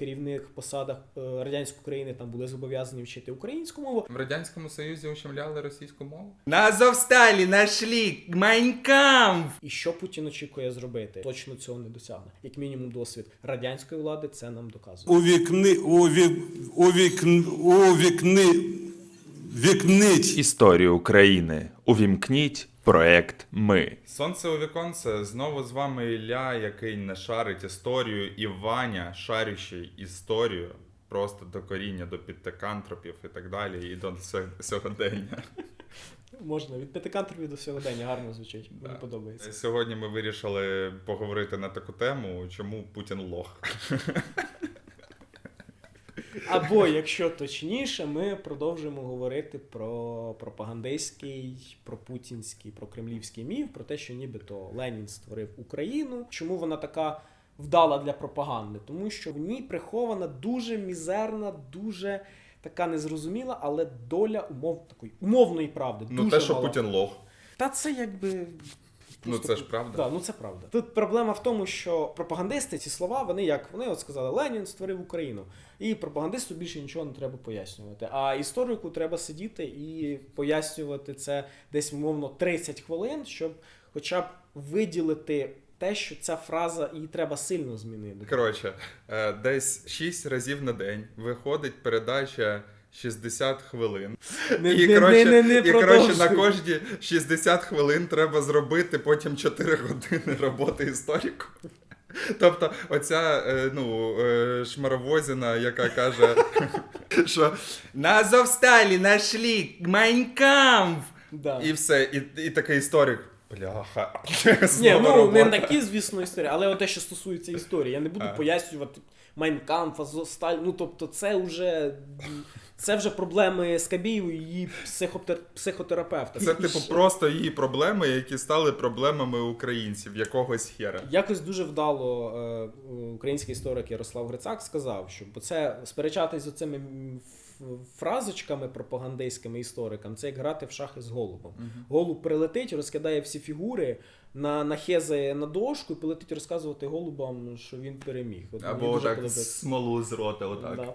керівних посадах е, радянської країни там були зобов'язані вчити українську мову. В Радянському Союзі ущемляли російську мову? На Азовсталі нашли Майнкамф! І що Путін очікує зробити? Точно цього не досягне. Як мінімум, досвід радянської влади це нам доказує. увікни, увік, увікн, увікни, вікнить Історію України. Увімкніть проект Ми. Сонце у віконце знову з вами Ілля, який не шарить історію, і Ваня, шарющий історію. Просто до коріння, до підтекантропів і так далі, і до сьогодення. Можна від п'ятикантрові до сьогодення гарно звучить. Мені подобається. Сьогодні ми вирішили поговорити на таку тему, чому Путін лох. Або, якщо точніше, ми продовжуємо говорити про пропагандистський, про путінський, про кремлівський міф, про те, що нібито Ленін створив Україну. Чому вона така вдала для пропаганди? Тому що в ній прихована дуже мізерна, дуже така незрозуміла, але доля умов такої умовної правди. Ну дуже те, що мала. Путін лох. Та це якби. Ну це ж правда. Да, ну це правда. Тут проблема в тому, що пропагандисти ці слова, вони як вони от сказали, Ленін створив Україну. І пропагандисту більше нічого не треба пояснювати. А історику треба сидіти і пояснювати це десь умовно 30 хвилин, щоб хоча б виділити те, що ця фраза її треба сильно змінити. Коротше, е, десь 6 разів на день виходить передача 60 хвилин. Не- і не- коротше, не- не- не і коротше на кожні 60 хвилин треба зробити потім 4 години роботи історику. Тобто, оця е, ну, е, шмаровозіна, яка каже, що На Азовсталі нашли Майнкамф! Да. і все, і, і такий історик. Бляха. Ні, ну робота. не такі, звісно, історії, але те, що стосується історії, я не буду А. пояснювати Майнкамф, Азовсталь. Ну тобто, це вже це вже проблеми Скабєєвої і її психотер... психотерапевта. Це, типу, просто її проблеми, які стали проблемами українців, якогось хера. Якось дуже вдало е, український історик Ярослав Грицак сказав, що бо це сперечатись з ф- фразочками пропагандистськими історикам, це як грати в шахи з голубом. Голуб прилетить, розкидає всі фігури, на, нахезає на дошку і полетить розказувати голубам, що він переміг. От Або так смолу з рота, отак. Да.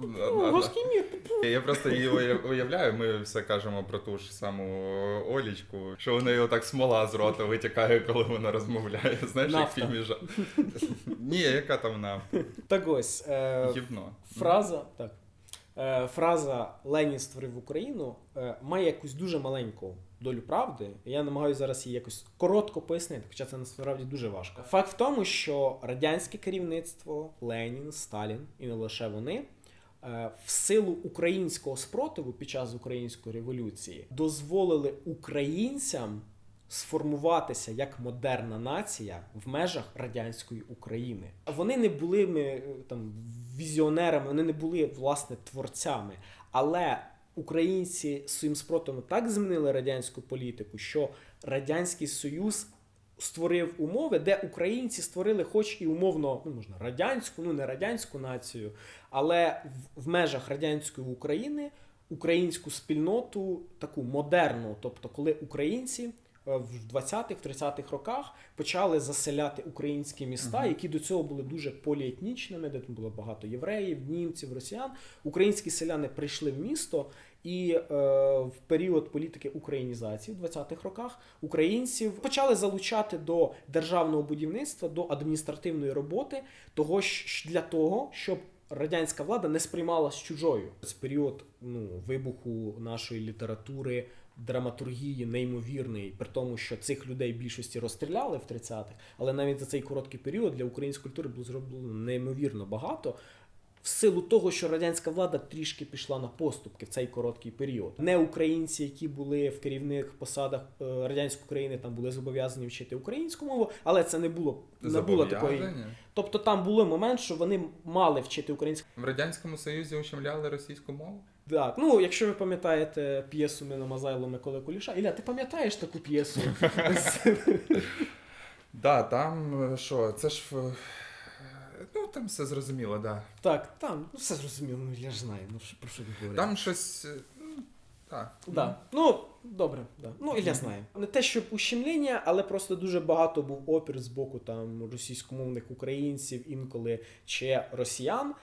Да, Ну, мір. Я просто її уявляю, ми все кажемо про ту ж саму Олічку, що у неї отак смола з рота витікає, коли вона розмовляє. Знаєш, як в фільмі Жа. Ні, яка там на Так ось. Е, гівно. Фраза, так. Е, фраза Ленін створив Україну е, має якусь дуже маленьку долю правди. Я намагаюся зараз її якось коротко пояснити, хоча це насправді дуже важко. Факт в тому, що радянське керівництво, Ленін, Сталін і не лише вони. Е, В силу українського спротиву під час української революції дозволили українцям сформуватися як модерна нація в межах радянської України. Вони не були е, там візіонерами, вони не були власне творцями, але українці своїм спротивом так змінили радянську політику, що радянський союз. Створив умови, де українці створили, хоч і умовно, ну можна радянську, ну не радянську націю, але в, в межах радянської України українську спільноту таку модерну, тобто, коли українці е, в 20-х, 30-х роках почали заселяти українські міста, які до цього були дуже поліетнічними, де там було багато євреїв, німців, росіян. Українські селяни прийшли в місто. І е, в період політики українізації в 20-х роках українців почали залучати до державного будівництва, до адміністративної роботи, того для того, щоб радянська влада не сприймалась чужою. Це період ну, вибуху нашої літератури, драматургії неймовірний, при тому, що цих людей більшості розстріляли в 30-х, але навіть за цей короткий період для української культури було зроблено неймовірно багато. В силу того, що радянська влада трішки пішла на поступки в цей короткий період. Не українці, які були в керівних посадах е, радянської країни, там були зобов'язані вчити українську мову, але це не було не було такої. Тобто там був момент, що вони мали вчити українську. В Радянському Союзі ущемляли російську мову? Так, ну якщо ви пам'ятаєте п'єсу Мазайло Миколи Куліша, Ілля, ти пам'ятаєш таку п'єсу? Да, там е, що, це ж. Там все зрозуміло, да. так, там, ну все зрозуміло, ну я ж знаю, ну що- про що ти говориш. Там щось. е, ну, Так. Да. Ну, добре, да. Ну, Ілля знає. Не те, щоб ущемлення, але просто дуже багато був опір з боку там російськомовних українців, інколи чи росіян.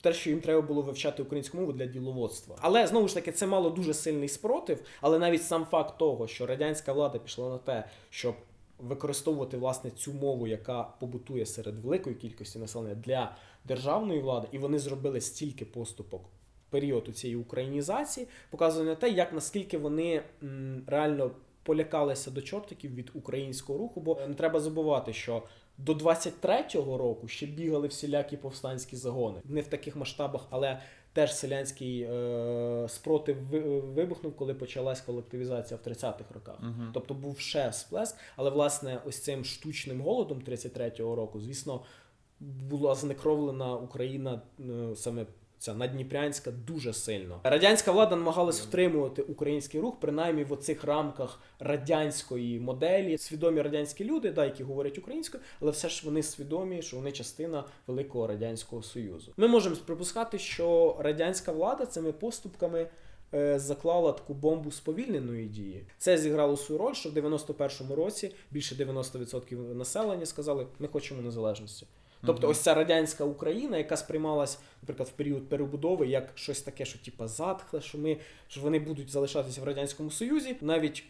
Те, що їм треба було вивчати українську мову для діловодства. Але знову ж таки, це мало дуже сильний спротив. Але навіть сам факт того, що радянська влада пішла на те, щоб використовувати власне цю мову, яка побутує серед великої кількості населення для державної влади, і вони зробили стільки поступок в період у цієї українізації, показує на те, як наскільки вони реально полякалися до чортиків від українського руху. Бо не треба забувати, що до 23-го року ще бігали всілякі повстанські загони. Не в таких масштабах, але теж селянський е, спротив вибухнув, коли почалась колективізація в 30-х роках. Тобто був ще сплеск, але власне ось цим штучним голодом 33-го року, звісно, була знекровлена Україна е, саме. Ця надніпрянська дуже сильно. Радянська влада намагалась втримувати український рух, принаймні в оцих рамках радянської моделі. Свідомі радянські люди, да, які говорять українською, але все ж вони свідомі, що вони частина великого радянського союзу. Ми можемо припускати, що радянська влада цими поступками е, заклала таку бомбу сповільненої дії. Це зіграло свою роль, що в 91-му році більше 90% населення сказали, ми хочемо незалежності. Тобто, ось ця радянська Україна, яка сприймалась, наприклад, в період перебудови, як щось таке, що типа затхле, що ми що вони будуть залишатися в радянському Союзі. Навіть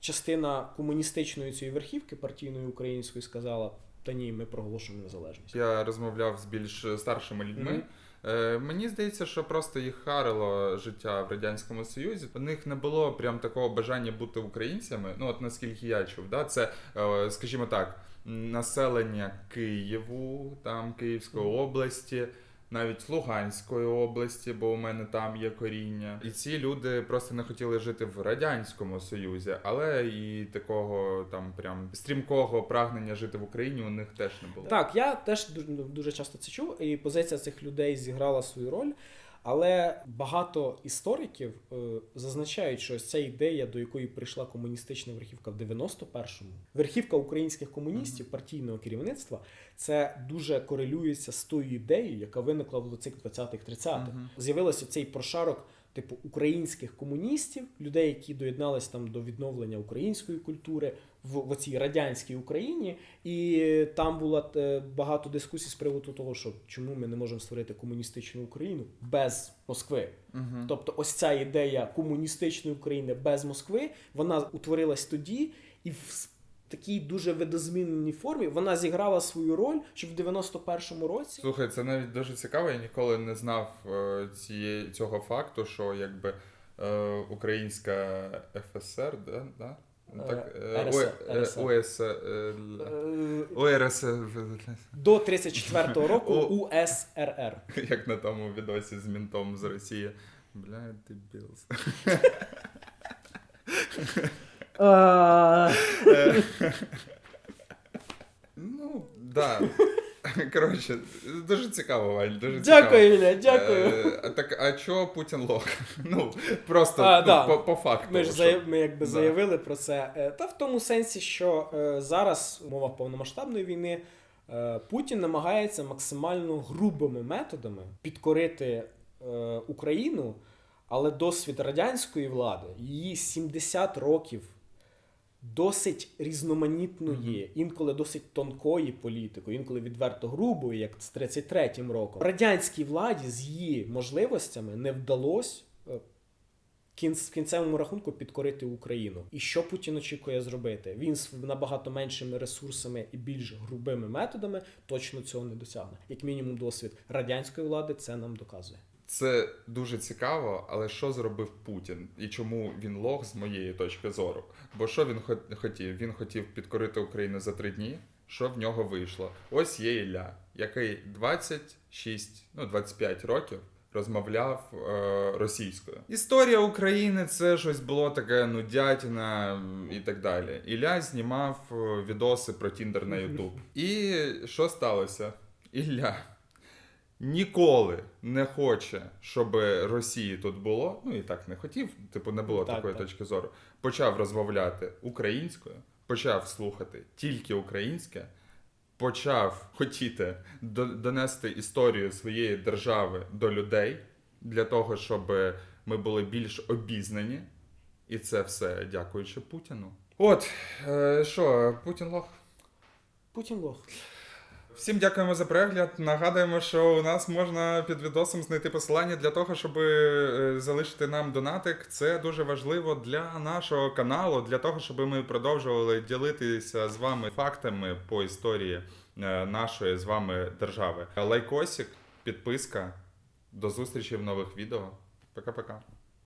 частина комуністичної цієї верхівки партійної української сказала: та ні, ми проголошуємо незалежність. Я розмовляв з більш старшими людьми. Е, мені здається, що просто їх харило життя в радянському союзі. У них не було прям такого бажання бути українцями. Ну от наскільки я чув, да, це, е, скажімо так, населення Києву, там Київської області. Навіть Луганської області, бо у мене там є коріння, і ці люди просто не хотіли жити в радянському союзі, але і такого там прям стрімкого прагнення жити в Україні у них теж не було. Так, я теж ду- дуже часто це чув, і позиція цих людей зіграла свою роль. Але багато істориків е, зазначають, що ось ця ідея, до якої прийшла комуністична верхівка в 91-му, верхівка українських комуністів, партійного керівництва, це дуже корелюється з тою ідеєю, яка виникла в цих 20-х, 30-х. З'явився цей прошарок типу українських комуністів, людей, які доєднались там до відновлення української культури в, в цій радянській Україні, і там було е, багато дискусій з приводу того, що чому ми не можемо створити комуністичну Україну без Москви. Тобто, ось ця ідея комуністичної України без Москви, вона утворилась тоді, і в такій дуже видозміненій формі вона зіграла свою роль, що в 91-му році Слухай, це навіть дуже цікаво. Я ніколи не знав е, цієї, цього факту, що якби е, українська ФСР, да? Да? Ну, Так, Е, е, е. ОС, е, ОРС, до 34-го року УСРР. як на тому відосі з мінтом з Росії. Бля, ти білс. Ну, да. Коротше, дуже цікаво, Вань, дуже цікаво. Дякую, Ілля, дякую. Е, а так, а чого Путін лох? Ну, просто А, ну, да. по, по факту. Ми ж що- заяв, ми якби Да. заявили про це. Е, Та в тому сенсі, що е, зараз в умовах повномасштабної війни е, Путін намагається максимально грубими методами підкорити е, Україну, але досвід радянської влади, її 70 років досить різноманітної, інколи досить тонкої політики, інколи відверто грубої, як з 33-м роком. Радянській владі з її можливостями не вдалося е, в кінцевому рахунку підкорити Україну. І що Путін очікує зробити? Він з набагато меншими ресурсами і більш грубими методами точно цього не досягне. Як мінімум, досвід радянської влади це нам доказує. Це дуже цікаво, але що зробив Путін і чому він лох з моєї точки зору? Бо що він хотів? Він хотів підкорити Україну за три дні. Що в нього вийшло? Ось є Ілля, який 26, ну 25 років розмовляв е, російською. Історія України це щось було таке нудятіна і так далі. Ілля знімав е, відоси про Тіндер на Ютуб. І що сталося? Ілля ніколи не хоче, щоб Росії тут було. Ну і так не хотів, типу, не було Так, такої так. точки зору. Почав розмовляти українською, почав слухати тільки українське, почав хотіти донести історію своєї держави до людей для того, щоб ми були більш обізнані І це все дякуючи Путіну. От, е, що, Путін лох. Путін лох. Всім дякуємо за перегляд. Нагадуємо, що у нас можна під відосом знайти посилання для того, щоб е, залишити нам донатик. Це дуже важливо для нашого каналу, для того, щоб ми продовжували ділитися з вами фактами по історії е, нашої з вами держави. Лайкосик, підписка. До зустрічі в нових відео. Пока-пока.